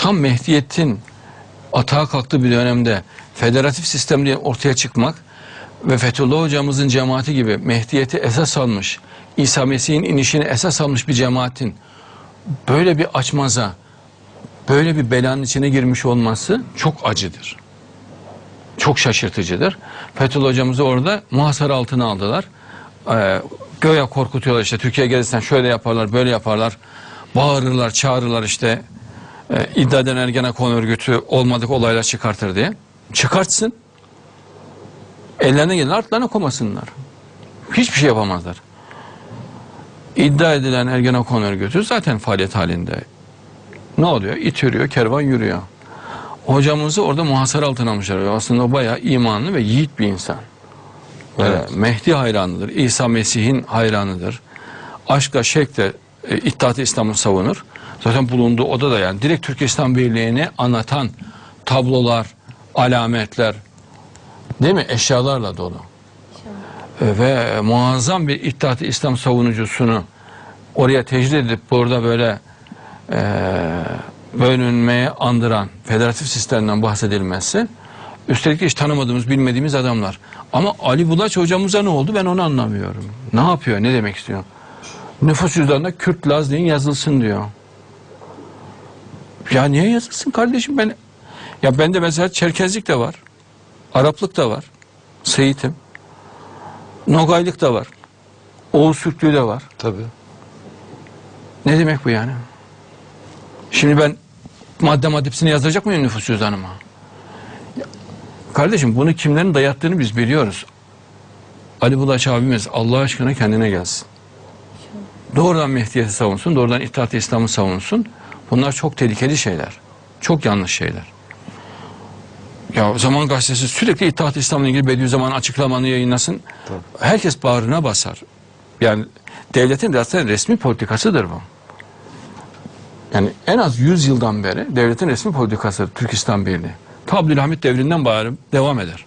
tam Mehdiyet'in atağa kalktığı bir dönemde federatif sistemle ortaya çıkmak ve Fethullah hocamızın cemaati gibi Mehdiyet'i esas almış, İsa Mesih'in inişini esas almış bir cemaatin böyle bir açmaza, böyle bir belanın içine girmiş olması çok acıdır. Çok şaşırtıcıdır. Fethullah hocamızı orada muhasara altına aldılar. Ee, göya korkutuyorlar işte Türkiye gelirsen şöyle yaparlar, böyle yaparlar. Bağırırlar, çağırırlar işte. Ee, iddia eden Ergenekon örgütü olmadık olaylar çıkartır diye. Çıkartsın. Ellerine gelin artlarına komasınlar. Hiçbir şey yapamazlar. İddia edilen Ergenekon örgütü zaten faaliyet halinde. Ne oluyor? İtiriyor, kervan yürüyor. Hocamızı orada muhasara altına almışlar. Aslında o bayağı imanlı ve yiğit bir insan. Evet. Mehdi hayranıdır. İsa Mesih'in hayranıdır. Aşkla şekle e, İttihat-ı İslam'ı savunur. Zaten bulunduğu oda da yani direkt Türk İslam Birliği'ni anlatan tablolar, alametler değil mi? Eşyalarla dolu. E, Ve muazzam bir İttihat-ı İslam savunucusunu oraya tecrid edip burada böyle e, bölünmeye andıran federatif sistemden bahsedilmesi üstelik hiç tanımadığımız bilmediğimiz adamlar. Ama Ali Bulaç hocamıza ne oldu ben onu anlamıyorum. Ne yapıyor ne demek istiyor? Nüfus cüzdanında Kürt Laz deyin yazılsın diyor. Ya niye yazılsın kardeşim ben? Ya bende mesela Çerkezlik de var. Araplık da var. Seyit'im. Nogaylık da var. Oğuz Türklüğü de var. Tabii. Ne demek bu yani? Şimdi ben madde maddesini yazdıracak mıyım nüfus cüzdanıma? Kardeşim bunu kimlerin dayattığını biz biliyoruz. Ali Bulaş abimiz Allah aşkına kendine gelsin. Doğrudan Mehdiyet'i savunsun, doğrudan İttihat-ı İslam'ı savunsun. Bunlar çok tehlikeli şeyler. Çok yanlış şeyler. Ya Zaman Gazetesi sürekli İttihat-ı İslam'la ilgili Bediüzzaman açıklamanı yayınlasın. Herkes bağrına basar. Yani devletin zaten resmi politikasıdır bu. Yani en az 100 yıldan beri devletin resmi politikası Türk İslam Birliği. Ta Abdülhamit devrinden bari devam eder.